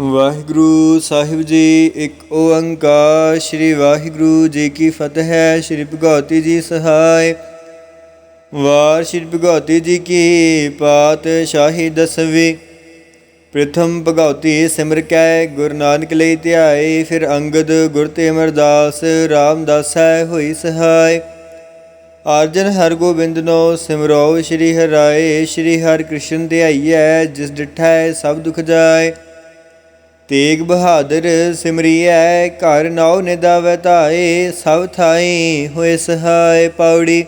ਵਾਹਿਗੁਰੂ ਸਾਹਿਬ ਜੀ, ਇੱਕ ਓੰਕਾਰ, ਸ੍ਰੀ ਵਾਹਿਗੁਰੂ ਜੀ ਕੀ ਫਤਿਹ ਹੈ ਸ੍ਰੀ ਭਗਵਤੀ ਜੀ ਸਹਾਇ। ਵਾਰ ਸ੍ਰੀ ਭਗਵਤੀ ਜੀ ਕੀ ਪਾਤ ਸ਼ਾਹੀ ਦਸਵੀਂ। ਪ੍ਰਥਮ ਭਗਵਤੀ ਸਿਮਰ ਕੈ, ਗੁਰੂ ਨਾਨਕ ਲਈ ਧਿਆਏ, ਫਿਰ ਅੰਗਦ ਗੁਰ ਤੇ ਅਮਰਦਾਸ, ਰਾਮਦਾਸ ਹੈ ਹੋਈ ਸਹਾਇ। ਅਰਜਨ ਹਰਗੋਬਿੰਦ ਨੋ ਸਿਮਰੋ, ਸ੍ਰੀ ਹਰਿ ਸ੍ਰੀ ਹਰ ਕ੍ਰਿਸ਼ਨ ਧਿਆਈਐ, ਜਿਸ ਡਿਠੈ ਸਭ ਦੁਖ ਜਾਏ। ਤੇਗ ਬਹਾਦਰ ਸਿਮਰੀਐ, ਘਰ ਨਾਉ ਨਿਦਾਵੈ ਧਾਏ, ਸਭ ਥਾਈ ਹੋਏ ਸਹਾਇ ਪੌੜੀ।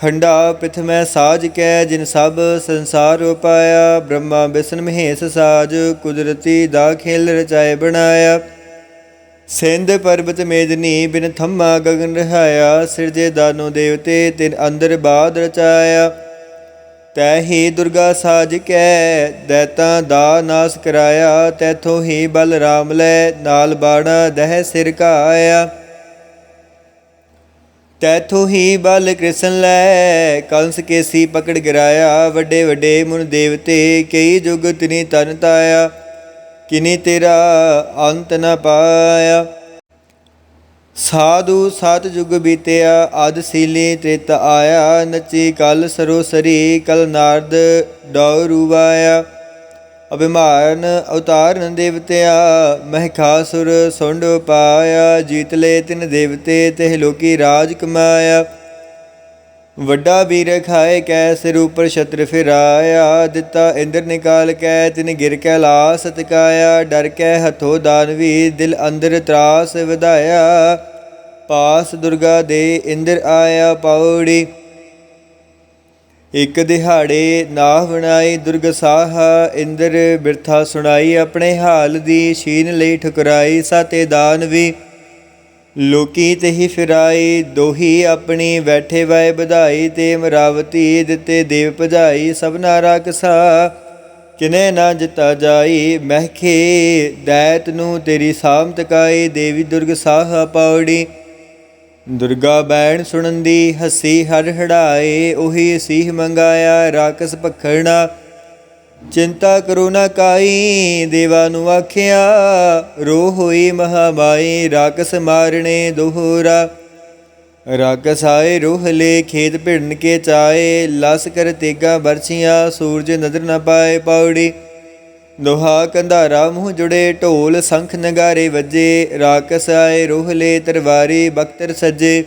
ਖੰਡਾ ਪ੍ਰਥਮੈ ਸਾਜ ਕੈ, ਜਿਨ ਸਭ ਸੰਸਾਰ ਉਪਾਇਆ। ਬ੍ਰਹਮਾ ਵਿਸ਼ਨ ਮਹੇਸ਼ ਸਾਜ, ਕੁਦਰਤੀ ਦਾ ਖੇਲ ਰਚਾਏ ਬਣਾਇਆ। ਸਿੰਧ ਪਰਬਤ ਮੇਦਨੀ ਬਿਨ ਥੰਮਾ ਗਗਨ ਰਹਾਇਆ। ਸਿਰਜੇ ਦਾਨੋ ਦੇਵਤੇ ਤਿਨ ਅੰਦਰ ਬਾਦ ਰਚਾਇਆ। ਤੈ ਹੀ ਦੁਰਗਾ ਸਾਜ ਕੈ, ਦੈਤਾ ਦਾ ਨਾਸ ਕਰਾਇਆ, ਤੈਥੋਂ ਹੀ ਬਲ ਰਾਮ ਲੈ, ਨਾਲ ਬਾਣਾ ਦਹਿ ਸਿਰ ਕਾਇਆ। ਤੈਥੋਂ ਹੀ ਬਲ ਕ੍ਰਿਸ਼ਨ ਲੈ, ਕੰਸ ਕੇਸੀ ਪਕੜ ਗਿਰਾਇਆ, ਵੱਡੇ ਵੱਡੇ ਮੁਨ ਦੇਵਤੇ, ਕਈ ਜੁਗ ਤਿਨੀ ਤਨ ਤਾਇਆ, ਕਿਨੀ ਤੇਰਾ ਅੰਤ ਨ ਪਾਇਆ। ਸਾਧੂ ਸਤ ਜੁਗ ਬੀਤਿਆ ਆਦ ਸੀਲੇ ਤ੍ਰੇਤ ਆਇਆ, ਨਚੀ ਕਲ ਸਰੋਸਰੀ, ਕਲ ਨਾਰਦ ਡਉ ਰੂਵਾਇਆ ਅਭਿਮਾਨ ਅਵਤਾਰਨ ਦੇਵਤਿਆ, ਮਹਿਖਾਸੁਰ ਸੁੰਡ ਪਾਇਆ, ਜੀਤ ਲੈ ਤਿਨ ਦੇਵਤੇ, ਤਿਹ ਲੋਕੀ ਰਾਜ ਕਮਾਇਆ। ਵੱਡਾ ਵੀਰ ਖਾਏ ਕੈ ਸਿਰ ਉਪਰ ਛਤਰ ਫਿਰਾਇਆ, ਦਿੱਤਾ ਇੰਦਰ ਨਿਕਾਲ ਕੈ, ਤਿਨ ਗਿਰ ਕੈ ਲਾ ਸਤਕਾਇਆ ਡਰ ਕੈ ਹੱਥੋਂ ਦਾਨਵੀ ਦਿਲ ਅੰਦਰ ਤਰਾਸ ਵਧਾਇਆ। ਪਾਸ ਦੁਰਗਾ ਦੇ ਇੰਦਰ ਆਇਆ ਪੌੜੀ, ਇੱਕ ਦਿਹਾੜੇ ਨਾ ਬਣਾਈ ਦੁਰਗ ਸਾਹ, ਇੰਦਰ ਬਿਰਥਾ ਸੁਣਾਈ ਆਪਣੇ ਹਾਲ ਦੀ, ਛੀਨ ਲਈ ਠੁਕਰਾਈ, ਸਾਤੇ ਦਾਨਵੀ ਲੋਕੀ ਤੇ ਹੀ ਫਿਰਾਈ ਦੋਹੀ ਆਪਣੀ ਬੈਠੇ ਵੈ ਵਧਾਈ ਤੇ ਮਰਾਵਤੀ ਦਿੱਤੇ ਦੇਵ ਭਜਾਈ ਸਭਨਾ ਰਾਕਸਾ ਕਿਨੇ ਨਾ ਜਿਤਾ ਜਾਈ, ਮਹਿਖੇ ਦੈਤ ਨੂੰ ਤੇਰੀ ਸਾਮਤ ਕਾਈ ਦੇਵੀ ਦੁਰਗ ਸਾਹ ਪੌੜੀ ਦੁਰਗਾ ਬੈਣ ਸੁਣੰਦੀ ਹਸੀ ਹਰ ਹੜਾਏ, ਉਹੀ ਸੀਹ ਮੰਗਾਇਆ ਰਾਕਸ ਪਖੜਨਾ ਚਿੰਤਾ ਕਰੋ ਨਾ ਕਾਈ, ਦੇਵਾ ਨੂੰ ਆਖਿਆ ਰੋ ਹੋਈ ਮਹਾਮਾਈ, ਰਾਕਸ ਮਾਰਣੇ ਦੋਹਰਾ। ਰਾਕਸ ਆਏ, ਰੋਹ ਲੈ, ਖੇਤ ਭਿੜਨ ਕੇ ਚਾਏ, ਲਸ ਕਰ ਤੇਗਾ ਬਰਛੀਆਂ ਸੂਰਜ ਨਜ਼ਰ ਨਾ ਪਾਏ ਪੌੜੀ। ਦੋਹਾ ਕੰਧਾਰਾ ਮੂੰਹ ਜੁੜੇ, ਢੋਲ ਸੰਖ ਨਗਾਰੇ ਵੱਜੇ, ਰਾਕਸ ਆਏ, ਰੋਹ ਲੈ, ਤਰਵਾਰੀ ਬਖਤਰ ਸੱਜੇ।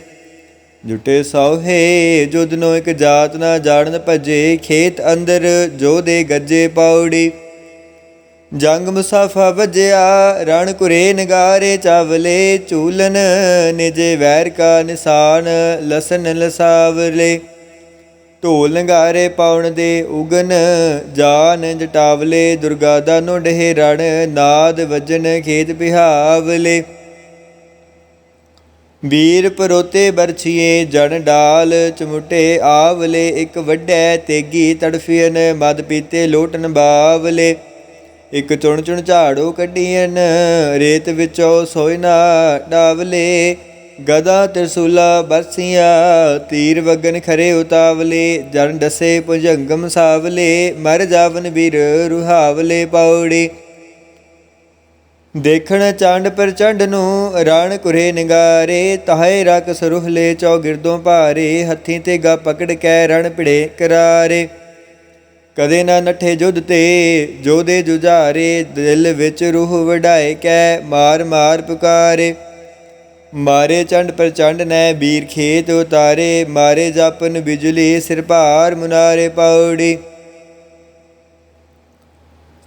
ਜੁਟੇ ਸੌਹੇ ਜੁਦਨੋ ਇੱਕ ਜਾਤ ਨਾ ਜਾਣਨ ਭਜੇ, ਖੇਤ ਅੰਦਰ ਜੋ ਦੇ ਗੱਜੇ ਪੌੜੀ। ਜੰਗ ਮੁਸਾਫਾ ਵੱਜਿਆ, ਰਣ ਕੁਰੇ ਨਗਾਰੇ ਚਾਵਲੇ ਝੂਲਨ ਨਿਜੇ ਵੈਰ ਕਾ ਨਿਸ਼ਾਨ, ਲਸਨ ਲਸਾਵਲੇ। ਢੋਲ ਨਗਾਰੇ ਪਾਉਣ ਦੇ ਉਗਨ, ਜਾਨ ਜਟਾਵਲੇ, ਦੁਰਗਾ ਦਾ ਨੋਢੇ ਰਣ, ਨਾਦ ਵਜਨ ਖੇਤ ਬਿਹਾਵਲੇ। ਵੀਰ ਪਰੋਤੇ ਬਰਛੀਏ, ਜਣ ਡਾਲ ਚਮੁਟੇ ਆਵਲੇ, ਇੱਕ ਵੱਡੈ ਤੇਗੀ ਤੜਫੀਨ ਮਦ ਪੀਤੇ ਲੋਟਨ ਬਾਵਲੇ। ਇੱਕ ਚੁਣ ਚੁਣ ਝਾੜੋ ਕੱਢੀਨ ਰੇਤ ਵਿੱਚੋਂ ਸੋਇਨਾ ਡਾਵਲੇ। ਗਦਾ ਤਿਰਸੂਲਾ ਬਰਸੀਆਂ, ਤੀਰ ਵਗਨ ਖਰੇ ਉਤਾਵਲੇ। ਜਨ ਡਸੇ ਭੁਜੰਗਮ ਸਾਵਲੇ, ਮਰ ਜਾਵਨ ਵੀਰ ਰੁਹਾਵਲੇ ਪੌੜੀ। ਦੇਖਣ ਚੰਡ ਪ੍ਰਚੰਡ ਨੂੰ ਰਾਣ ਕੁਰੇ ਨਿਗਾਰੇ, ਤਾਹੇ ਰਕ ਸਰੁਹਲੇ ਚੌਗਿਰਦੋਂ ਭਾਰੇ, ਹੱਥੀ ਤੇ ਗਾ ਪਕੜ ਕੈ ਰਣ ਭਿੜੇ ਕਰਾਰੇ। ਕਦੇ ਨਾ ਨੱਠੇ ਜੁਦ ਤੇ ਜੋਦੇ ਜੁਝਾਰੇ, ਦਿਲ ਵਿੱਚ ਰੂਹ ਵਢਾਏ ਕੈ ਮਾਰ ਮਾਰ ਪੁਕਾਰੇ। ਮਾਰੇ ਚੰਡ ਪ੍ਰਚੰਡ ਨੇ ਵੀਰ ਖੇਤ ਉਤਾਰੇ, ਮਾਰੇ ਜਾਪਨ ਬਿਜਲੀ ਸਿਰ ਭਾਰ ਮੁਨਾਰੇ ਪੌੜੀ।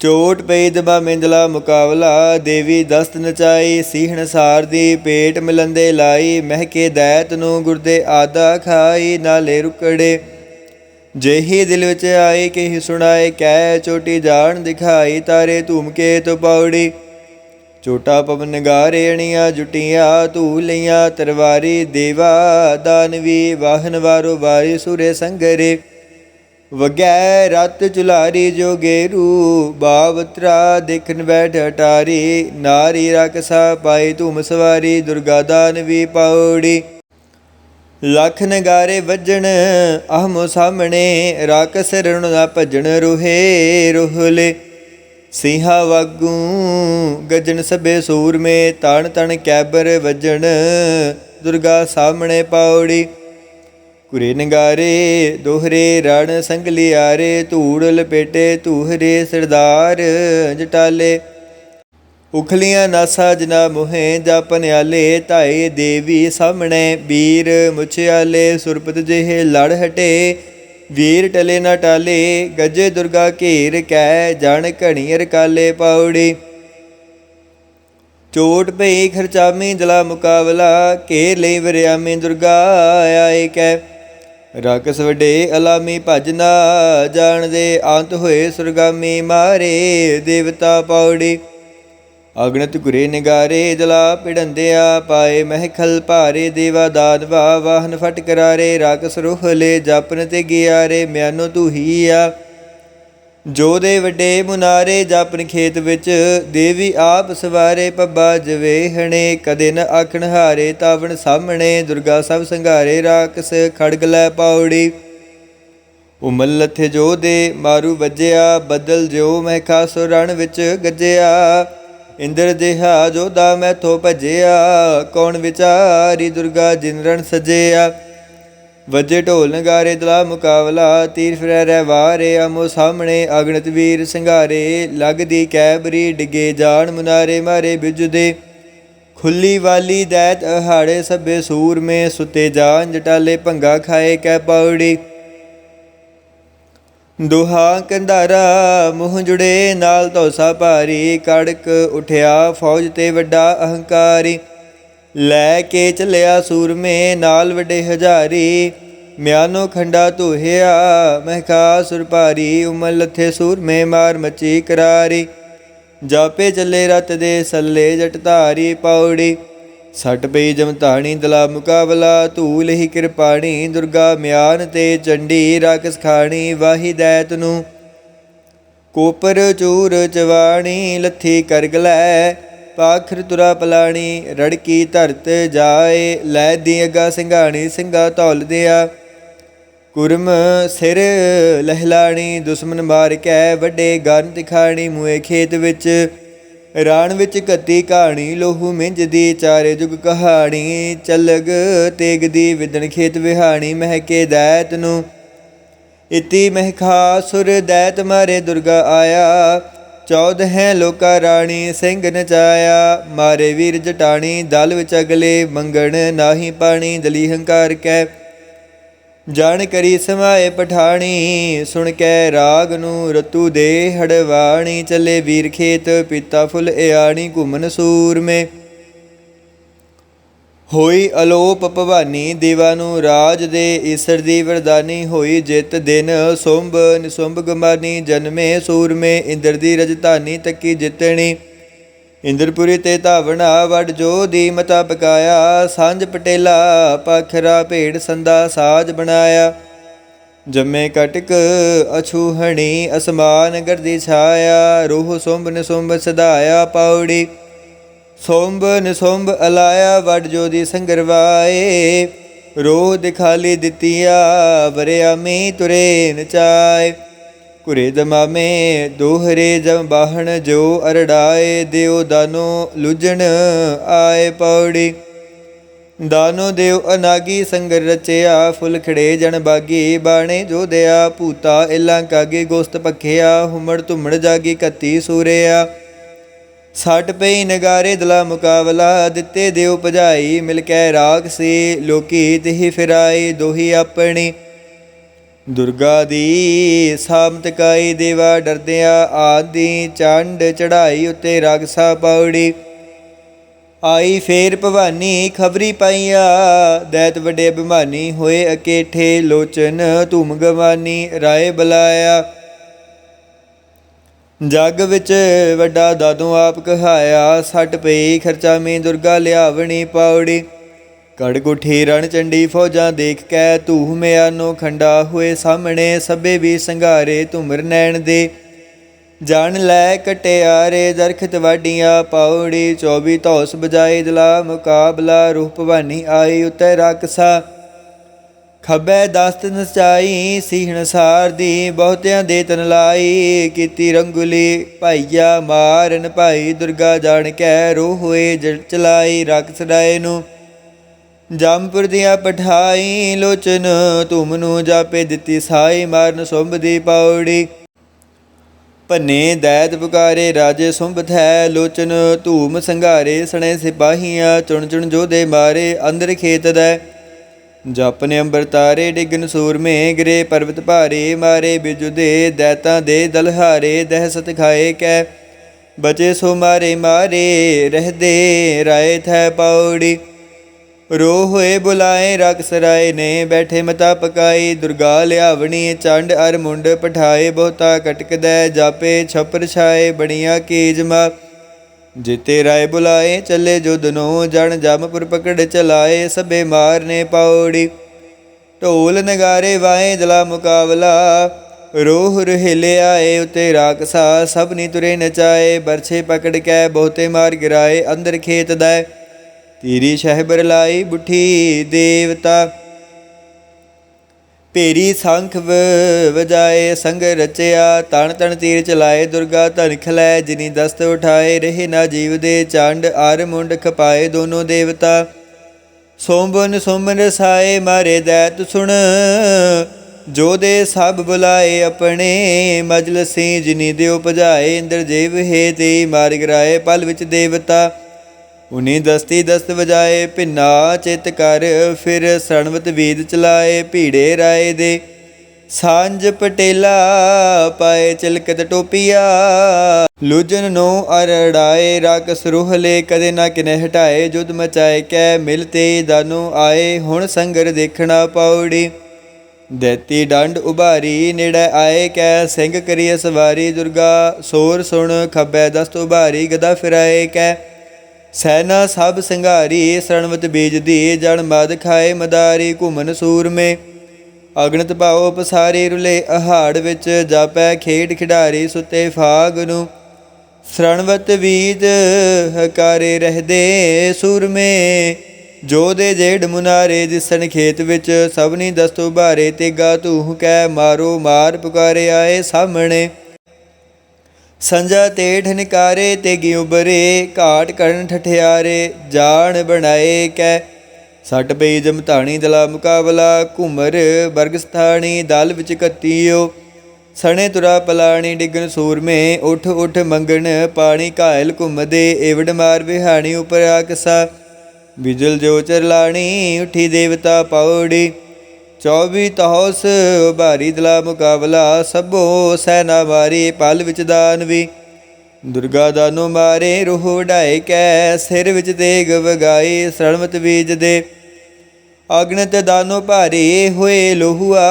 ਚੋਟ ਪਈ ਦਬਾ ਮਿੰਦਲਾ ਮੁਕਾਬਲਾ, ਦੇਵੀ ਦਸਤ ਨਚਾਈ, ਸੀਹਣ ਸਾਰ ਦੀ ਪੇਟ ਮਿਲੰਦੇ ਲਾਈ, ਮਹਿਕੇ ਦੈਤ ਨੂੰ ਗੁਰਦੇ ਆਦਾ ਖਾਈ, ਨਾਲੇ ਰੁਕੜੇ। ਜੇਹੀ ਦਿਲ ਵਿੱਚ ਆਈ ਕਿ ਸੁਣਾਏ, ਕਹਿ ਚੋਟੀ ਜਾਣ ਦਿਖਾਈ, ਤਾਰੇ ਧੂਮਕੇ ਤੋ ਪੌੜੀ। ਚੋਟਾ ਪਵਨ ਗਾਰੇਣੀਆਂ ਜੁਟੀਆਂ ਧੂ ਲਈਆਂ ਤਰਵਾਰੀ, ਦੇਵਾ ਦਾਨਵੀ, ਵਾਹਨ ਵਾਰੋ ਵਾਰੀ ਸੁਰੇ ਸੰਗਰੇ। ਵਗੈ ਰਤ ਚੁਲਾਰੀ ਜੋਗੇਰੂ ਬਾਵਤਰਾ ਦੇਖਨ ਬੈਠ ਹਟਾਰੀ ਨਾਰੀ ਰਕਸਾ ਪਾਈ ਧੂਮ ਸਵਾਰੀ, ਦੁਰਗਾ ਦਾਨ ਵੀ ਪੌੜੀ ਲੱਖ ਨਗਾਰੇ ਵੱਜਣ, ਅਹਮ ਸਾਹਮਣੇ ਰਾਕਸ ਰਣ ਦਾ ਭਜਣ ਰੁਹੇ ਰੁਹਲੇ ਸਿਹਾ ਵਾਗੂ ਗਜਣ ਸਭੇ ਸੂਰਮੇ, ਤਣ ਤਣ ਕੈਬਰ ਵੱਜਣ, ਦੁਰਗਾ ਸਾਹਮਣੇ ਪਾਉੜੀ। ਕੁਰੇ ਨਗਾਰੇ ਦੋਹਰੇ ਰਣ ਸੰਗਲਿਆਰੇ ਧੂੜ ਲਪੇਟੇ ਧੂਹਰੇ ਸਰਦਾਰ ਜਟਾਲੇ। ਉਖਲੀਆਂ ਨਾਸਾ ਜਨਾ ਮੋਹੇ ਜਾਪਨ ਆਲੇ, ਧਾਏ ਦੇਵੀ ਸਾਹਮਣੇ ਵੀਰ ਮੁਛਿਆਲੇ, ਸੁਰਪਤ ਜਿਹੇ ਲੜ ਹਟੇ, ਵੀਰ ਟਲੇ ਨਾ ਟਾਲੇ, ਗੱਜੇ ਦੁਰਗਾ ਘੇਰ ਕੈ, ਜਣ ਘਣੀਰ ਕਾਲੇ ਪਾਉੜੀ। ਚੋਟ ਪਈ ਖਰਚਾਮੀ ਦਲਾ ਮੁਕਾਬਲਾ ਕੇ ਲਈ ਵਰਿਆਮੀ ਦੁਰਗਾ ਆਏ ਕੈ। ਰਾਕਸ ਵਡੇ ਅਲਾਮੀ ਭਜਨਾ ਜਾਣਦੇ, ਅੰਤ ਹੋਏ ਸੁਰਗਾਮੀ ਮਾਰੇ ਦੇਵਤਾ ਪੌੜੀ। ਅਗਣਤ ਗੁਰੇ ਨਿਗਾਰੇ, ਜਲਾ ਪਿੜੰਦਿਆ ਪਾਏ ਮਹਿਖਲ ਭਾਰੇ, ਦੇਵਾ ਦਾਨਵਾ ਵਾਹਨ ਫਟ ਕਰਾਰੇ ਰਾਕਸ ਲੈ ਜਪਨ ਤੇ ਗਿਆਰੇ, ਮਿਆਨੋ ਤੂੰ ਹੀ ਆ। ਜੋ ਦੇ ਵੱਡੇ ਮੁਨਾਰੇ ਜਾਪਨ ਖੇਤ ਵਿੱਚ, ਦੇਵੀ ਆਪ ਸਵਾਰੇ ਪੱਬਾ ਜਵੇਹਣੇ ਕਦੇ ਨ ਆਖਣ ਹਾਰੇ ਤਾਵਣ ਸਾਹਮਣੇ, ਦੁਰਗਾ ਸਭ ਸੰਘਾਰੇ ਰਾਕਸ ਖੜਗ ਲੈ ਪਾਉੜੀ ਉਮਲ ਲਥੇ ਜੋ ਦੇ ਮਾਰੂ ਵੱਜਿਆ, ਬਦਲ ਜਿਉ ਮੈਂ ਖਾਸੋ ਰਣ ਵਿੱਚ ਗੱਜਿਆ। ਇੰਦਰ ਜਿਹਾ ਜੋਦਾ ਮੈਥੋਂ ਭਜਿਆ, ਕੌਣ ਵਿਚਾਰੀ ਦੁਰਗਾ ਜਿਨ ਰਣ ਸਜਿਆ। ਵਜੇ ਢੋਲ ਨਗਾਰੇ, ਦਲਾ ਮੁਕਾਬਲਾ, ਤੀਰ ਫਿਰੈ ਰਹਿ ਵਾਰੇ ਸਾਹਮਣੇ ਅਗਣਤ ਵੀਰ ਸੰਘਾਰੇ ਲੱਗਦੀ ਕੈਬਰੀ ਡਿਗੇ ਜਾਣ ਮੁਨਾਰੇ ਮਾਰੇ ਬਿਜਦੇ। ਖੁੱਲੀ ਵਾਲੀ ਦੈਤ ਅਹਾੜੇ ਸਭੇ ਸੂਰ ਮੇ ਸੁਤੇ ਜਾਨ ਜਟਾਲੇ ਭੰਗਾ ਖਾਏ ਕੈ ਪੌੜੀ। ਦੁਹਾ ਕੰਧਾਰਾ ਮੂੰਹ ਜੁੜੇ, ਨਾਲ ਧੋਸਾ ਭਾਰੀ, ਕੜਕ ਉਠਿਆ ਫੌਜ ਤੇ ਵੱਡਾ ਅਹੰਕਾਰੀ। ਲੈ ਕੇ ਚਲਿਆ ਸੂਰਮੇ ਨਾਲ ਵੱਡੇ ਹਜ਼ਾਰੀ, ਮਿਆਨੋ ਖੰਡਾ ਧੋਹਿਆ ਮਹਿਕਾ ਸੁਰਪਾਰੀ ਉਮਲ ਲਥੇ ਸੂਰਮੇ ਮਾਰ ਮਚੀ ਕਰਾਰੀ। ਜਾਪੇ ਚੱਲੇ ਰਤ ਦੇ ਸੱਲੇ ਜਟ ਧਾਰੀ ਪੌੜੀ, ਸੱਟ ਪਈ ਜਮਤਾਣੀ ਦਲਾ ਮੁਕਾਬਲਾ ਧੂਲ ਹੀ ਕਿਰਪਾਣੀ, ਦੁਰਗਾ ਮਿਆਨ ਤੇ ਚੰਡੀ ਰਾਕਸ ਖਾਣੀ, ਵਾਹੀ ਦੈਤ ਨੂੰ। ਕੋਪਰ ਚੂਰ ਚਵਾਣੀ, ਲੱਥੀ ਕਰਗਲੈ ਪਾਖਰ ਤੁਰਾ ਪਲਾਣੀ, ਰੜਕੀ ਧਰਤ ਜਾਏ, ਲੈ ਦੀ ਅਗਾ ਸਿੰਘਾਣੀ, ਸਿੰਘਾ ਧੌਲ ਦਿਆ। ਕੁਰਮ ਸਿਰ ਲਹਿਲਾਣੀ, ਦੁਸ਼ਮਨ ਮਾਰ ਕੇ, ਵੱਡੇ ਗਨ ਦਿਖਾਣੀ ਮੂਏ ਖੇਤ ਵਿੱਚ। ਰਾਣ ਵਿੱਚ ਕੱਤੀ ਕਹਾਣੀ ਲੋਹੂ ਮਿੰਜਦੀ, ਚਾਰੇ ਜੁਗ ਕਹਾਣੀ। ਚਲਗ ਤੇਗ ਦੀ ਵਿਦਣ ਖੇਤ ਵਿਹਾਣੀ, ਮਹਿਕੇ ਦੈਤ ਨੂੰ। ਇਤੀ ਮਹਿਖਾ ਸੁਰ ਦੈਤ ਮਾਰੇ ਦੁਰਗਾ ਆਇਆ। ਚੌਦ ਹੈ ਲੋਕਾ ਰਾਣੀ, ਸਿੰਘ ਨਚਾਇਆ ਮਾਰੇ ਵੀਰ ਜਟਾਣੀ, ਦਲ ਵਿੱਚ ਅਗਲੇ, ਮੰਗਣ ਨਾਹੀ ਪਾਣੀ ਦਲੀ ਹੰਕਾਰ ਕੈ। ਜਾਣ ਕਰੀ ਸਮਾਏ ਪਠਾਣੀ, ਸੁਣ ਕੇ ਰਾਗ ਨੂੰ ਰਤੂ ਦੇ ਹੜਵਾਣੀ। ਚੱਲੇ ਵੀਰ ਖੇਤ, ਪਿਤਾ ਫੁੱਲ, ਇਆਣੀ ਘੁੰਮਨ ਸੂਰ ਮੇ ਹੋਈ ਅਲੋਪ ਭਵਾਨੀ ਦੇਵਾ ਨੂੰ ਰਾਜ ਦੇ ਈਸਰ ਦੀ ਵਰਦਾਨੀ ਹੋਈ ਜਿਤ ਦਿਨ ਸੁੰਭ ਨਿਸੁੰਭ ਗਮਾਨੀ ਜਨਮੇ ਸੂਰਮੇ ਇੰਦਰ ਦੀ ਰਜਧਾਨੀ ਤੱਕੀ ਜਿਤਣੀ। ਇੰਦਰਪੁਰੀ ਤੇ ਧਾਵਣਾ ਵੜ ਜੋ ਦੀ ਮਤਾ ਪਕਾਇਆ, ਸਾਂਝ ਪਟੇਲਾ ਪਖਰਾ ਭੇੜ ਸੰਦਾ ਸਾਜ ਬਣਾਇਆ। ਜੰਮੇ ਕਟਕ ਅਛੂਹਣੀ ਅਸਮਾਨ ਗਰਦੀ ਛਾਇਆ, ਰੂਹ ਸੁੰਭ ਨਿਸੁੰਭ ਸਦਾਇਆ ਪੌੜੀ ਸੋੰਬ ਨਿਸੋੰਬ ਅਲਾਇਆ ਵਡ ਜੋਦੀ ਸੰਗਰਵਾਏ ਰੋਹ ਦਿਖਾਲੀ ਦਿੱਤੀਆ, ਵਰਿਆ ਮੀ ਤੁਰੇ ਨਚਾਏ ਕੁਰੇ ਦਮਾਮੇ, ਦੋਹਰੇ ਜਮ ਬਾਹਣ ਜੋ ਅਰੜਾਏ। ਦਿਓ ਦਾਨੋ ਲੁਜਣ ਆਏ ਪੌੜੀ। ਦਾਨੋ ਦੇਵ ਅਨਾਗੀ ਸੰਗਰ ਰਚਿਆ, ਫੁੱਲ ਖੜੇ ਜਣ ਬਾਗੀ। ਬਾਣੇ ਜੋ ਦਿਆ, ਭੂਤਾ ਇਲਾਂ ਕਾਗੇ, ਗੋਸਤ ਪਖਿਆ, ਹੁਮੜ ਧੁਮੜ ਜਾਗੀ, ਕੱਤੀ ਸੂਰਿਆ। ਛੱਡ ਪਈ, ਨਗਾਰੇ ਦਲਾ ਮੁਕਾਬਲਾ ਦਿੱਤੇ ਦਿਓ ਭਜਾਈ, ਮਿਲ ਕੇ ਰਾਗ ਸੀ ਲੋਕੀ, ਤਿਹ ਫਿਰਾਈ ਦੋਹੀ ਆਪਣੀ। ਦੁਰਗਾ ਦੀ ਸਾਮਤਕਾਈ ਦੇਵਾ ਡਰਦਿਆਂ ਆਦੀ ਚੰਡ ਚੜਾਈ ਉਤੇ ਰਗਸਾ ਪੌੜੀ। ਆਈ ਫੇਰ ਭਵਾਨੀ ਖਬਰੀ ਪਾਈਆ, ਦੈਤ ਵੱਡੇ ਬਿਮਾਨੀ ਹੋਏ ਅਕੇਠੇ, ਲੋਚਨ ਧੂਮ ਗਵਾਨੀ, ਰਾਏ ਬਲਾਇਆ। ਜੱਗ ਵਿੱਚ ਵੱਡਾ ਦਾਦੂ ਆਪ ਕਹਾਇਆ, ਸੱਟ ਪਈ, ਖਰਚਾ ਮੇ ਦੁਰਗਾ ਲਿਆਵਣੀ ਪਾਉੜੀ ਕੜਗੁਠੀ ਰਣ ਚੰਡੀ ਫੌਜਾਂ ਦੇਖ ਕੇ, ਧੂਹ ਮਿਆਨੋ ਖੰਡਾ ਹੋਏ ਸਾਹਮਣੇ, ਸਭੇ ਵੀ ਸੰਘਾਰੇ ਧੁਮਰ ਨੈਣ ਦੇ। ਜਾਣ ਲੈ ਕਟਿਆਰੇ ਦਰਖਤ ਵਾਡੀਆਂ ਪਾਉੜੀ 24 ਧੌਸ ਬਜਾਏ ਦਲਾ ਮੁਕਾਬਲਾ, ਰੂਹ ਭਵਾਨੀ ਆਈ ਉਤੇ ਰਾਕਸਾ। ਖੱਬੇ ਦਸਤ ਨਚਾਈ ਸੀਹਣ ਸਾਰ ਦੀ ਬਹੁਤਿਆਂ ਦੇ ਤਨ ਲਾਈ। ਕੀਤੀ ਰੰਗੁਲੀ, ਭਾਈਆ ਮਾਰਨ ਭਾਈ, ਦੁਰਗਾ ਜਾਣ ਕੈ ਰੋ ਹੋਏ ਜਲ ਚਲਾਈ। ਰਖ ਸੜਾਏ ਨੂੰ ਜੰਪੁਰ ਦੀਆਂ ਪਠਾਈ, ਲੋਚਨ ਤੁਮ ਨੂੰ ਜਾਪੇ ਦਿੱਤੀ ਸਾਈ, ਮਾਰਨ ਸੁੰਭ ਦੀ ਪੌੜੀ। ਭੰਨੇ ਦੈਤ ਪੁਕਾਰੇ, ਰਾਜੇ ਸੁੰਭ ਥੈ ਲੋਚਨ ਧੂਮ ਸੰਘਾਰੇ। ਸਣੇ ਸਿਪਾਹੀਆਂ ਚੁਣ ਚੁਣ ਜੋਧੇ ਮਾਰੇ, ਅੰਦਰ ਖੇਤ ਦੈ ਜਪਨੇ ਅੰਬਰ ਤਾਰੇ, ਡਿਗਨ ਸੂਰਮੇ, ਗਰੇ ਪਰਬਤ ਭਾਰੇ, ਮਾਰੇ ਬਿਜੁ ਦੇ, ਦੈਤਾਂ ਦੇ ਦਲਹਾਰੇ ਦਹਿਸਤ ਖਾਏ ਕੈ। ਬਚੇ ਸੋ ਮਾਰੇ ਮਾਰੇ, ਰਹਦੇ ਰਾਏ ਥੈ ਪੌੜੀ। ਰੋ ਹੋਏ ਬੁਲਾਏ, ਰਖ ਸਰਾਏ ਨੇ, ਬੈਠੇ ਮਤਾ ਪਕਾਈ ਦੁਰਗਾ ਲਿਆਵਣੀ, ਚੰਡ ਅਰ ਮੁੰਡ ਪਠਾਏ, ਬਹੁਤਾ ਕਟਕਦੈ, ਜਾਪੇ ਛਪਰ ਛਾਏ, ਬਣੀਆਂ ਕੀਜਮਾ ਜਿਤੇ ਰਾਏ ਬੁਲਾਏ, ਚੱਲੇ ਜੁਦਨੋ ਜਣ ਜਮਪੁਰ ਪਕੜ ਚਲਾਏ, ਸਭੇ ਮਾਰਨੇ ਪੌੜੀ। ਢੋਲ ਨਗਾਰੇ ਵਾਏ ਦਲਾ ਮੁਕਾਬਲਾ, ਰੋਹ ਰਹਿਲੇ ਆਏ ਉਤੇ ਰਾਕਸਾ ਸਭਨੀ ਤੁਰੇ ਨਚਾਏ, ਬਰਛੇ ਪਕੜ ਕੇ ਬਹੁਤੇ ਮਾਰ ਗਿਰਾਏ, ਅੰਦਰ ਖੇਤ ਦਾ ਤੀਰੀ ਸ਼ਹਿਬਰ ਲਾਈ ਬੁੱਠੀ ਦੇਵਤਾ। ਭੇਰੀ ਸੰਖ ਵ- ਵਜਾਏ ਸੰਗ ਰਚਿਆ, ਤਣ ਤਣ ਤੀਰ ਚਲਾਏ, ਦੁਰਗਾ ਧਨ ਖਲੈ ਜਿਨੀ ਦਸਤ ਉਠਾਏ, ਰਹੇ ਨਾ ਜੀਵ ਦੇ ਚੰਡ ਆਰ ਮੁੰਡ ਖਪਾਏ ਦੋਨੋਂ ਦੇਵਤਾ। ਸੋਮਬਨ ਸੋਮਨ ਰਸਾਏ, ਮਾਰੇ ਦੈਤ ਸੁਣ। ਜੋ ਦੇ ਸਭ ਬੁਲਾਏ ਆਪਣੇ, ਮਜਲਸੀ ਜਿਨੀ ਦਿਓ ਭਜਾਏ ਇੰਦਰ ਜੀਵ ਹੇ ਤੇ ਮਾਰ ਗਰਾਏ ਪਲ ਵਿੱਚ ਦੇਵਤਾ। ਉਨੀ ਦਸਤੀ ਦਸਤ ਵਜਾਏ, ਭਿੰਨਾ ਚਿਤ ਕਰ, ਫਿਰ ਸਣਵਤ ਵੀਦ ਚਲਾਏ, ਭੀੜੇ ਰਾਏ ਦੇ। ਸਾਂਝ ਪਟੇਲਾ ਪਾਏ, ਚਿਲਕਤ ਟੋਪੀਆ। ਲੁਜਨ ਨੂੰ ਅਰੜਾਏ ਰਕ ਸਰੂਹਲੇ ਕਦੇ ਨਾ ਕਿਨੇ ਹਟਾਏ ਜੁਦ ਮਚਾਏ, ਕੈ ਮਿਲਤੇ ਦਾਨੂ ਆਏ, ਹੁਣ ਸੰਗਰ ਦੇਖਣਾ ਪੌੜੀ। ਦੇਤੀ ਡੰਡ ਉਭਾਰੀ, ਨੇੜੇ ਆਏ, ਕੈ ਸਿੰਘ ਕਰੀਏ ਸਵਾਰੀ, ਦੁਰਗਾ ਸੋਰ ਸੁਣ, ਖੱਬੇ ਦਸਤ ਉਭਾਰੀ ਗਦਾ ਫਿਰਾਏ, ਕੈ ਸੈਨਾ ਸਭ ਸੰਘਾਰੀ ਸਰਣਵਤ ਬੀਜਦੀ ਜਣ ਮਦ ਖਾਏ ਮਦਾਰੀ ਘੁਮਨ ਸੂਰਮੇ। ਅਗਣਤ ਭਾਉ ਪਸਾਰੇ ਰੁਲੇ ਅਹਾੜ ਵਿੱਚ, ਜਾਪੈ ਖੇਡ ਖਿਡਾਰੀ ਸੁਤੇ ਫਾਗ ਨੂੰ। ਸਰਣਵਤ ਵੀਦ ਹਕਾਰੇ ਰਹਦੇ ਸੂਰਮੇ। ਜੋ ਦੇ ਜੇੜ ਮੁਨਾਰੇ ਦਿਸਣ ਖੇਤ ਵਿੱਚ ਸਭਨੀ ਦਸਤੋ ਭਾਰੇ, ਤੇਗਾ ਧੂਹ ਕੈ ਮਾਰੋ ਮਾਰ ਪੁਕਾਰੇ ਆਏ ਸਾਹਮਣੇ। ਸੰਜਾ ਤੇਠ ਨਿਕਾਰੇ ਤੇ ਗਿ ਉਬਰੇ ਘਾਟ ਕਰਨ ਠਠਿਆਰੇ, ਜਾਣ ਬਣਾਏ ਕੈ। ਸੱਟ ਪਈ ਜਮਤਾਣੀ ਦਲਾ ਮੁਕਾਬਲਾ, ਘੁਮਰ ਬਰਗਸਥਾਣੀ ਦਲ ਵਿੱਚ ਕੱਤੀਓ। ਸਣੇ ਤੁਰਾ ਪਲਾਣੀ ਡਿਗਨ ਸੂਰਮੇ, ਉਠ ਉਠ ਮੰਗਣ ਪਾਣੀ ਘਾਇਲ ਘੁੰਮਦੇ, ਏਵੜ ਮਾਰ ਵਿਹਾਣੀ ਉਪਰ ਆਕਸਾ। ਬਿਜਲ ਜੋ ਚਰਲਾਣੀ, ਉਠੀ ਦੇਵਤਾ ਪੌੜੀ। 24 ਤਹੋਸ ਭਾਰੀ ਦਲਾ ਮੁਕਾਬਲਾ, ਸਭੋ ਸੈਨਾ ਵਾਰੀ ਪਲ ਵਿੱਚ ਦਾਨਵੀ ਦੁਰਗਾ ਦਾਨੋ ਮਾਰੇ, ਰੂਹ ਵਢਾਏ, ਕੈ ਸਿਰ ਵਿੱਚ ਤੇਗ ਵਗਾਈ ਸਰਣਵਤ ਬੀਜ ਦੇ। ਅਗਨਤ ਦਾਨੋ ਭਾਰੀ, ਹੋਏ ਲੋਹੁਆ।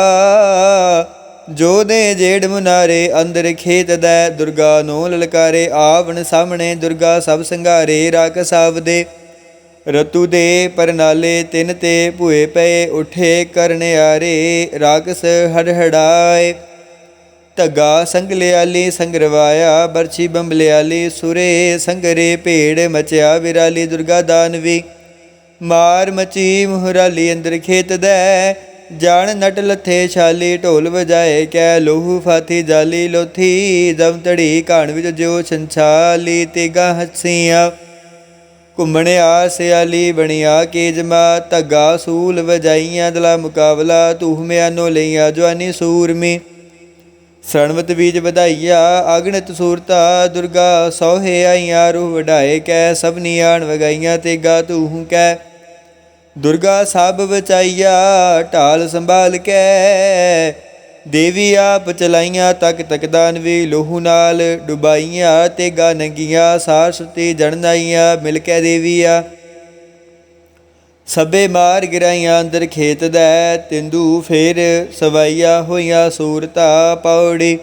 ਜੋ ਦੇ ਜੇੜ ਮੁਨਾਰੇ, ਅੰਦਰ ਖੇਤ ਦੈ। ਦੁਰਗਾ ਨੂੰ ਲਲਕਾਰੇ, ਆਵਣ ਸਾਹਮਣੇ ਦੁਰਗਾ ਸਭ ਸੰਘਾਰੇ, ਰਾਖ ਸਾਵ ਦੇ। ਰਤੂ ਦੇ ਪਰਨਾਲੇ ਤਿੰਨ ਤੇ ਭੂਏ ਪਏ, ਉਠੇ ਕਰਨਿਆਰੇ ਰਾਗਸ ਹੜਹੜਾਏ। ਧਗਾ ਸੰਗਲਿਆਲੀ ਸੰਗਰਵਾਇਆ, ਬਰਛੀ ਬੰਬਲਿਆਲੀ ਸੁਰੇ, ਸੰਗਰੇ ਭੇੜ ਮਚਿਆ, ਵਿਰਾਲੀ ਦੁਰਗਾ ਦਾਨਵੀ ਮਾਰ ਮਚੀ ਮੁਹਰਾਲੀ ਅੰਦਰ ਖੇਤ ਦੈ, ਜਾਣ ਨਟ ਲੱਥੇ ਛਾਲੀ, ਢੋਲ ਵਜਾਏ ਕੈ ਲੋਹੂ ਫਾਤੀ ਜਾਲੀ ਲੋਥੀ ਦਮ ਤੜੀ ਘਾਣ ਵਿੱਚ ਜੋ ਸੰਛਾਲੀ ਤੇਗਾ ਹੱਸੀਆਂ। ਘੁੰਮਣਿਆ ਸਿਆਲੀ ਬਣਿਆ ਕੇਜਮਾ ਧੱਗਾ ਸੂਲ ਵਜਾਈਆਂ ਦਲਾ ਮੁਕਾਬਲਾ ਧੂਹਮਿਆਂ ਨੋ ਲਈਆਂ ਜਵਾਨੀ ਸੂਰਮੀ। ਸਰਣਵਤ ਬੀਜ ਵਧਾਈਆ, ਅਗਣਿਤ ਸੂਰਤਾ, ਦੁਰਗਾ ਸੋਹੇ ਆਈਆਂ ਰੂਹ ਵਢਾਏ ਕੈ ਸਭਨੀ ਆਣ ਵਗਾਈਆਂ ਤੇ ਗਾ ਤੂੰ ਕੈ। ਦੁਰਗਾ ਸਭ ਬਚਾਈਆ ਢਾਲ ਸੰਭਾਲ ਕੈ ਦੇਵੀ ਆਪ ਚਲਾਈਆਂ ਤਕ ਤਕ ਦਾਨਵੀ ਲੋਹੂ ਨਾਲ ਡੁਬਾਈਆਂ ਤੇ ਗਾ ਨੰਗੀਆਂ ਸਾਰ ਜਣਨਾਈਆਂ ਮਿਲ ਕੇ ਦੇਵੀਆ। ਸਭੇ ਮਾਰ ਗਿਰਾਈਆਂ ਅੰਦਰ ਖੇਤ ਦਾ ਤਿੰਦੂ ਫੇਰ ਸਵਾਈਆ ਹੋਈਆਂ ਸੂਰਤਾ ਪੌੜੀ।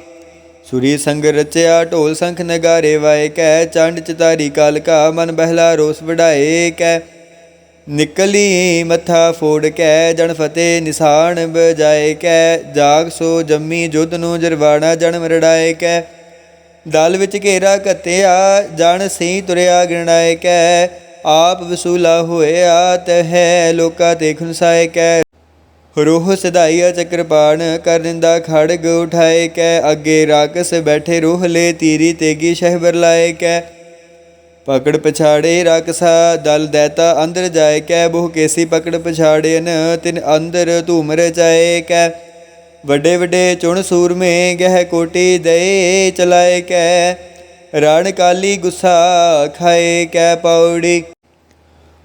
ਸੁਰੀ ਸੰਗ ਰਚਿਆ ਢੋਲ ਸੰਖ ਨਗਾਰੇ ਵਾਏ ਕੈ, ਚੰਡ ਚਤਾਰੀ ਕਾਲਕਾ ਮਨ ਬਹਿਲਾ ਰੋਸ ਵਢਾਏ ਕੈ। ਨਿਕਲੀ ਮੱਥਾ ਫੋੜ ਕੈ ਜਣ ਫਤੇ ਨਿਸ਼ਾਨ ਬਜਾਏ ਕੈ, ਜਾਗ ਸੋ ਜੰਮੀ ਜੁਦ ਨੂੰ ਜਰਵਾਣਾ ਜਨਮ ਰੜਾਏ ਕੈ। ਦਲ ਵਿੱਚ ਘੇਰਾ ਕੱਤਿਆ ਜਣ ਸੀ ਤੁਰਿਆ ਗਿਣਾਏ ਕੈ। ਆਪ ਵਸੂਲਾ ਹੋਇਆ, ਤਹਿ ਲੋਕਾ ਤੇ ਖੁਨਸਾਏ ਕੈ। ਰੋਹ ਸਦਾਈਆ ਚਕਰਪਾਣ ਕਰ ਨਿੰਦਾ ਖੜਗ ਉਠਾਏ ਕੈ। ਅੱਗੇ ਰਾਕਸ ਬੈਠੇ ਰੋਹ ਲੈ ਤੀਰੀ ਤੇਗੀ ਸ਼ਹਿਬਰ ਲਾਏ ਕੈ। ਪਕੜ ਪਛਾੜੇ ਰਾਕਸਾ ਦਲ ਦੇਤਾ ਅੰਦਰ ਜਾਏ ਕੈ, ਬਹੁ ਕੇਸੀ ਪਕੜ ਪਛਾੜੇਨ, ਤਿਨ ਅੰਦਰ ਧੂਮ ਰਚਾਏ ਕੈ। ਵੱਡੇ ਵੱਡੇ ਚੁਣ ਸੂਰਮੇ ਗਹਿ ਕੋਟੀ ਦੇ ਚਲਾਏ ਕੈ। ਰਣ ਕਾਲੀ ਗੁੱਸਾ ਖਾਏ ਕੈ ਪੌੜੀ।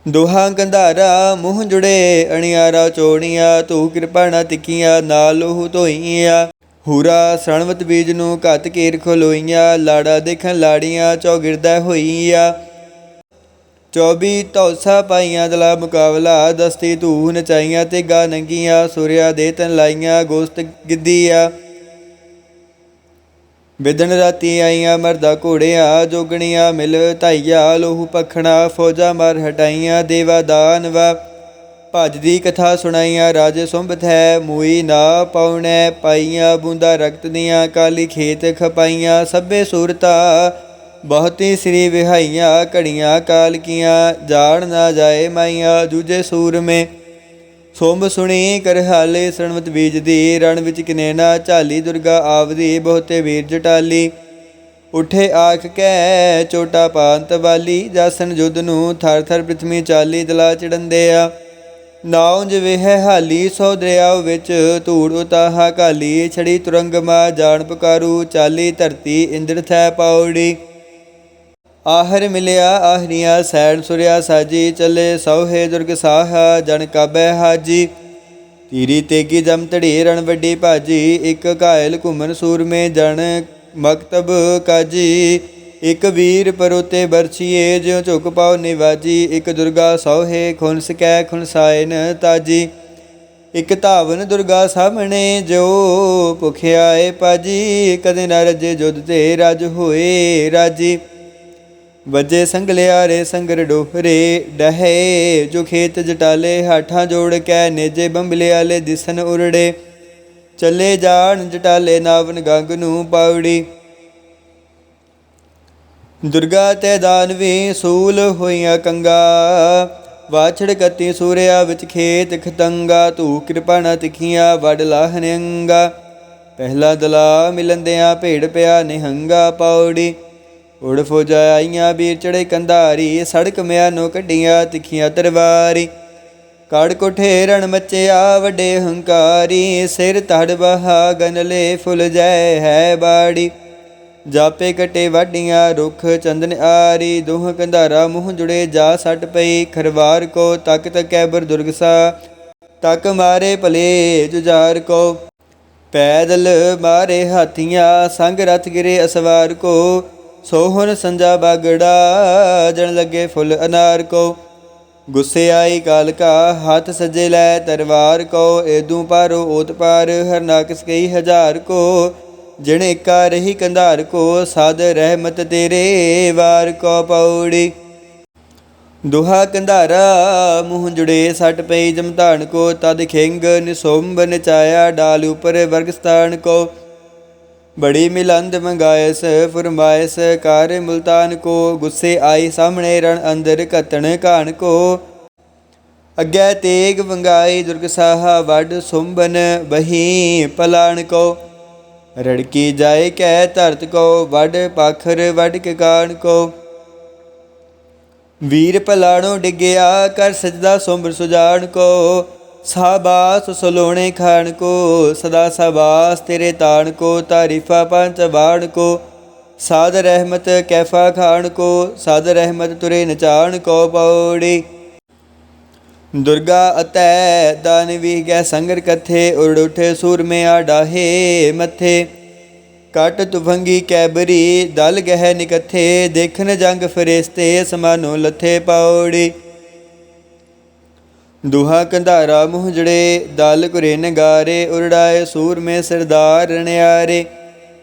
ਦੋਹਾਂ ਗੰਧਾਰਾ ਮੂੰਹ ਜੁੜੇ, ਅਣਿਆਰਾ ਚੋਣੀਆਂ ਤੂੰ ਕਿਰਪਾਣਾ ਤਿੱਕੀਆਂ ਨਾਲ ਉਹ ਧੋਈਆਂ। ਹੂਰਾ ਸਣਵਤ ਬੀਜ ਨੂੰ ਘੱਤ ਕੇਰ ਖਲੋਈਆਂ, ਲਾੜਾ ਦੇਖਣ ਲਾੜੀਆਂ ਚੌਗਿਰਦਾ ਹੋਈਆਂ। 24 ਤੌਸਾ ਪਾਈਆਂ ਦਲਾ ਮੁਕਾਬਲਾ, ਦਸਤੀ ਧੂ ਨਚਾਈਆਂ ਤੇ ਗਾ ਨੰਗੀਆਂ, ਸੂਰਿਆ ਦੇ ਤਨ ਲਾਈਆਂ, ਗੋਸਤ ਗਿੱਦੀਆ ਵਿਦਨ ਰਾਤੀ ਆਈਆਂ ਮਰਦਾ ਘੋੜਿਆਂ, ਜੋਗਣੀਆਂ ਮਿਲ ਧਾਈਆ, ਲੋਹੂ ਪਖਣਾ, ਫੌਜਾਂ ਮਾਰ ਹਟਾਈਆਂ, ਦੇਵਾ ਦਾਨਵਾ। ਭਜ ਕਥਾ ਸੁਣਾਈਆਂ, ਰਾਜੇ ਸੁੰਭਤ ਹੈ, ਮੂਈ ਨਾ ਪਾਉਣੈ, ਪਾਈਆਂ ਬੂੰਦਾ ਰਕਤ ਦੀਆਂ, ਕਾਲੀ ਖੇਤ ਖਪਾਈਆਂ, ਸਭੇ ਸੂਰਤਾ, ਬਹੁਤੀ ਸ੍ਰੀ ਵਿਹਾਈਆਂ, ਘੜੀਆਂ ਕਾਲ ਕੀਆਂ, ਜਾਣ ਨਾ ਜਾਏ ਮਾਈਆਂ ਦੂਜੇ ਸੂਰ ਮੇ ਸੋਮ ਸੁਣੀ ਕਰ ਹਾਲੇ ਬੀਜ ਦੀ ਰਣ ਵਿੱਚ ਕਿਨੇਨਾ ਝਾਲੀ, ਦੁਰਗਾ ਆਵਦੀ, ਬਹੁਤੇ ਵੀਰ ਜਟਾਲੀ। ਉਠੇ ਆਖ ਕੈ ਚੋਟਾ ਪਾਂਤ ਵਾਲੀ ਜਾਸਨ ਜੁਦ ਨੂੰ ਥਰ ਥਰ ਪ੍ਰਿਥਵੀ ਚਾਲੀ, ਦਲਾ ਚੜੰਦੇ ਆ ਨਾਉ ਜਿਵੇਂ ਹਾਲੀ, ਸੋ ਦਰਿਆਵ ਵਿੱਚ ਧੂੜ ਉਤਾਹਾ ਕਾਲੀ, ਛੜੀ ਤੁਰੰਗ ਮਾ ਜਾਣ ਪਕਾਰੂ, ਚਾਲੀ ਧਰਤੀ ਇੰਦਰ ਥੈ ਪਾਉੜੀ। ਆਹਰ ਮਿਲਿਆ ਆਹਰੀਆਂ, ਸੈਣ ਸੁਰਿਆ ਸਾਜੀ, ਚਲੇ ਸੌਹੇ ਦੁਰਗ ਸਾਹਾ, ਜਨ ਕਾਬੈ ਹਾਜੀ। ਤੀਰੀ ਤੇਗੀ ਜਮ ਧੜੀ, ਰਣ ਵੱਡੀ ਭਾਜੀ, ਇੱਕ ਘਾਇਲ ਘੁੰਮਨ ਸੂਰਮੇ, ਜਣ ਮਕਤਬ ਕਾਜੀ। ਇਕ ਵੀਰ ਪਰੋਤੇ ਬਰਛੀਏ, ਜਿਉ ਝੁਕ ਪਾਉ ਨਿਵਾਜੀ, ਇੱਕ ਦੁਰਗਾ ਸੋਹੇ ਖੁਨਸ ਕੈ ਖੁਨਸਾਇਨ ਤਾਜੀ। ਇੱਕ ਧਾਵਨ ਦੁਰਗਾ ਸਾਹਮਣੇ ਜੋ ਭੁਖਿਆ ਪਾਜੀ। ਕਦੇ ਨਾ ਰਜੇ ਜੁਦ ਤੇ ਰਜ ਹੋਏ ਰਾਜੀ। ਵਜੇ ਸੰਗਲਿਆਰੇ, ਸੰਗਰ ਡੋਹਰੇ ਡਹੇ। ਜੋ ਖੇਤ ਜਟਾਲੇ, ਹਾਠਾਂ ਜੋੜ ਕੇ ਨੇਜੇ ਬੰਬਲਿਆਲੇ ਦਿਸਨ ਉਰੜੇ। ਚੱਲੇ ਜਾਣ ਜਟਾਲੇ, ਨਾਵਨ ਗੰਗ ਨੂੰ ਪਾਉੜੀ ਦੁਰਗਾ ਤੇ ਦਾਨਵੀ ਸੂਲ ਹੋਈਆਂ ਕੰਗਾ। ਵਾਛੜ ਕਤੀ ਸੂਰਿਆ ਵਿੱਚ ਖੇਤ ਖਤੰਗਾ। ਤੂੰ ਕਿਰਪਾਣਾ ਤਿਖੀਆਂ ਵਡ ਲਾਹਨੰਗਾ ਪਹਿਲਾ ਦਲਾ ਮਿਲੰਦਿਆਂ ਭੇੜ ਪਿਆ ਨਿਹੰਗਾ ਪੌੜੀ। ਉੜ ਫੌਜਾਂ ਆਈਆਂ ਵੀਰ ਚੜੇ ਕੰਧਾਰੀ। ਸੜਕ ਮਿਆਨੋਂ ਕੱਢੀਆਂ ਤਿੱਖੀਆਂ ਤਰਵਾਰੀ ਕੜ ਕੋਠੇ ਰਣ ਮਚਿਆ ਵੱਡੇ ਹੰਕਾਰੀ। ਸਿਰ ਧੜ ਬਹਾ ਗਨਲੇ ਫੁੱਲ ਜੈ ਹੈ ਬਾੜੀ। ਜਾਪੇ ਕਟੇ ਵਾਡੀਆਂ ਰੁੱਖ ਚੰਦਨ ਆਰੀ, ਦੋਹ ਕੰਧਾਰਾ ਮੂੰਹ ਜੁੜੇ ਜਾ ਸੱਟ ਪਈ, ਖਰਵਾਰ ਕੋ ਤੱਕ ਤਕੈ ਬਰ ਦੁਰਗਸਾ ਤਕ ਮਾਰੇ ਭਲੇ ਜੁਝਾਰ ਕੋ। ਪੈਦਲ ਮਾਰੇ ਹਾਥੀਆਂ, ਸੰਗ ਰਥ ਗਿਰੇ ਅਸਵਾਰ ਕੋ। ਸੋਹਣ ਸੰਜਾ ਬਾਗੜਾ, ਜਣ ਲੱਗੇ ਫੁੱਲ ਅਨਾਰ ਕੋ। ਗੁੱਸੇ ਆਈ ਕਾਲ ਕਾ ਹੱਥ ਸਜੇ ਲੈ ਤਰਵਾਰ ਕੋ। ਏਦੂ ਪਾਰੋ ਓਤ ਪਾਰ, ਹਰਨਾਕਸ ਕਈ ਹਜ਼ਾਰ ਕੋ। ਜਿਣ ਏਕਾ ਰਹੀ ਕੰਧਾਰ ਕੋ ਸਾਦ ਰਹਿਮਤ ਤੇਰੇ ਵਾਰ ਕੋ ਪੌੜੀ। ਦੁਹਾ ਕੰਧਾਰਾ ਮੂੰਹ ਜੁੜੇ ਸੱਟ ਪਈ ਜਮਤਾਨ ਕੋ, ਤਦ ਖਿੰਗ ਨਿਸੋੰਬ ਨਚਾਇਆ ਡਾਲ ਉਪਰ ਵਰਗਸਤਾਨ ਕੋ। ਬੜੀ ਮਿਲੰਦ ਮੰਗਾਇਸ, ਫਰਮਾਇਸ ਕਰ ਮੁਲਤਾਨ ਕੋ, ਗੁੱਸੇ ਆਈ ਸਾਹਮਣੇ ਰਣ ਅੰਦਰ ਕਤਣ ਘਾਣ ਕੋ। ਅੱਗੇ ਤੇਗ ਵੰਗਾਈ ਦੁਰਗ ਸਾਹਾ ਵੱਡ ਸੁੰਬਨ ਬਹੀ ਪਲਾਣ ਕੋ। ਰੜਕੀ ਜਾਏ ਕਹਿ ਧਰਤ ਕੋ ਵੱਡ ਪਾਖਰ ਵੱਡ ਕੇ ਕੋ। ਵੀਰ ਪਲਾਣੋ ਡਿੱਗਿਆ ਕਰ ਸਜਦਾ ਸੁੰਬਰ ਸੁਜਾਨ ਕੋ। ਸਾਬਾਸ ਸਲੋਣੇ ਖਾਨ ਕੋ, ਸਦਾ ਸਬਾਸ ਤੇਰੇ ਤਾਣ ਕੋ, ਤਾਰੀਫਾ ਪੰਚ ਬਾਣ ਕੋ। ਸਾਦ ਰਹਿਮਤ ਕੈਫਾ ਖਾਣ ਕੋ ਸਾਦ ਰਹਿਮਤ ਤੁਰੇ ਨਚਾਣ ਕੋ ਪੌੜੀ। ਦੁਰਗਾ ਅਤੈ ਦਾਨਵੀ ਗੈ ਸੰਗਰ ਕਥੇ, ਉੜ ਉਠੇ ਸੂਰਮਿਆ ਡਾਹੇ ਮੱਥੇ। ਕਟ ਤੁਫੰਗੀ ਕੈਬਰੀ, ਦਲ ਗਹਿ ਨਿਕਥੇ, ਦੇਖਨ ਜੰਗ ਫਰਿਸ਼ਤੇ, ਸਮਾਨੋ ਲੱਥੇ ਪੌੜੀ। ਦੁਹਾ ਕੰਧਾਰਾ ਮੂੰਹ ਜੜੇ, ਦਲ ਕੁਰੇ ਨਗਾਰੇ, ਉਰੜਾਏ ਸੂਰਮੇ ਸਰਦਾਰ ਰਣਿਆਰੇ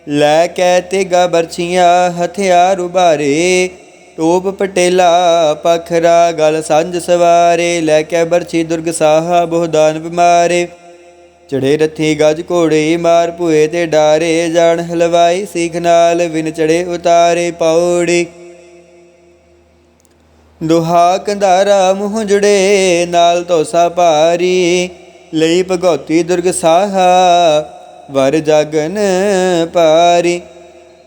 ਲੈ ਕੈ ਤੇਗਾ ਬਰਛੀਆਂ, ਹਥਿਆਰ ਉਬਾਰੇ ਟੋਪ ਪਟੇਲਾ ਪਖਰਾ ਗਲ ਸੰਜ ਸਵਾਰੇ, ਲੈ ਕੇ ਬਰਛੀ ਦੁਰਗ ਸਾਹਾ ਬਹੁਦਾਨ ਬਿਮਾਰੇ। ਚੜੇ ਰੱਥੀ ਗਜ ਘੋੜੇ ਮਾਰ ਭੂਏ ਤੇ ਡਾਰੇ, ਜਾਣ ਹਲਵਾਈ ਸਿੱਖ ਨਾਲ ਵਿਨ ਚੜੇ ਉਤਾਰੇ ਪੌੜੀ। ਦੁਹਾ ਕੰਧਾਰਾ ਮੂੰਹ ਜੁੜੇ, ਨਾਲ ਤੋਸਾ ਭਾਰੀ, ਲਈ ਭਗਉਤੀ ਦੁਰਗ ਸਾਹਾ, ਵਰ ਜਾਗਨ ਪਾਰੀ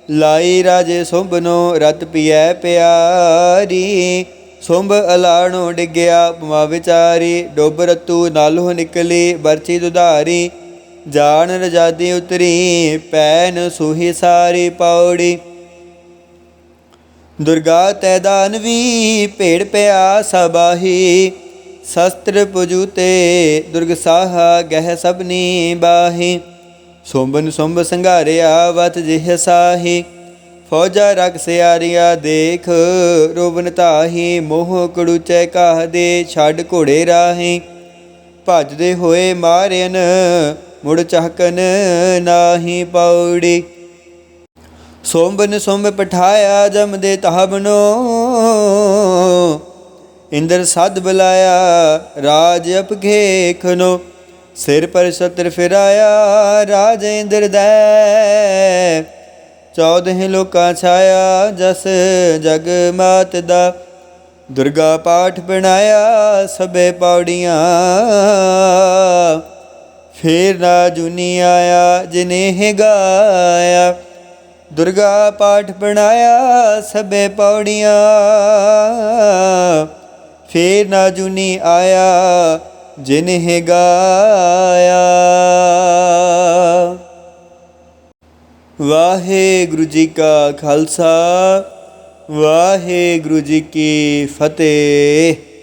ਲਾਈ ਰਾਜੇ ਸੁੰਭਨੋ ਰਤ ਪੀਐ ਪਿਆਰੀ, ਸੁੰਭ ਅਲਾਣੋ ਡਿੱਗਿਆ ਉਪਮਾ ਵਿਚਾਰੀ, ਡੁੱਬ ਰਤੂ ਨਾਲੋਂ ਨਿਕਲੀ ਬਰਚੀ ਦੁਧਾਰੀ, ਜਾਣ ਰਜਾਦੀ ਉਤਰੀ, ਪੈਨ ਸੁਹੀ ਸਾਰੀ ਪੌੜੀ। ਦੁਰਗਾ ਤੈ ਦਾਨਵੀ ਭੇੜ ਪਿਆ ਸਬਾਹੀ, ਸ਼ਸਤਰ ਪੁਜੂਤੇ ਦੁਰਗ ਸਾਹਾ ਗਹਿ ਸਭਨੀ ਬਾਹੀ। ਸੋਂਬਨ ਸੋਂਬ ਸੰਘਾਰਿਆ, ਵਤ ਜਿਹ ਸਾਹੀ। ਫੌਜਾ ਰਖ ਸਿਆਰੀਆ, ਦੇਖ ਰੋਬਨ ਤਾਹੀ। ਮੋਹ ਕੜੂਚੈ ਕਾਹ ਦੇ ਛੱਡ ਘੋੜੇ ਰਾਹੀ। ਭੱਜਦੇ ਹੋਏ ਮਾਰਿਨ ਮੁੜ ਚਾਹਕਨ ਨਾਹੀ ਪੌੜੀ। ਸੋਂਬਨ ਸੋਂਬ ਪਠਾਇਆ ਜਮ ਦੇ ਤਾਬਨੋ। ਇੰਦਰ ਸਦ ਬੁਲਾਇਆ, ਰਾਜ ਅਪਖੇਖਨੋ। ਸਿਰ ਪਰ ਛਤਰ ਫਿਰਾਇਆ, ਰਾਜ ਇੰਦਰ ਦੈ। ਚੌਦਹ ਲੋਕਾਂ ਛਾਇਆ, ਜਸ ਜਗ ਮਾਤ ਦਾ। ਦੁਰਗਾ ਪਾਠ ਬਣਾਇਆ ਸਭੇ ਪੌੜੀਆਂ। ਫੇਰ ਨਾ ਆਇਆ ਜਿਨੇ ਗਾਇਆ। ਦੁਰਗਾ ਪਾਠ ਬਣਾਇਆ ਸਭੇ ਪੌੜੀਆਂ। ਫੇਰ ਨਾ ਜੁਨੀ ਆਇਆ ਜਿਨੇ ਗਾਇਆ। ਵਾਹਿਗੁਰੂ ਜੀ ਕਾ ਖਾਲਸਾ ਵਾਹਿਗੁਰੂ ਜੀ ਕੀ ਫਤਿਹ।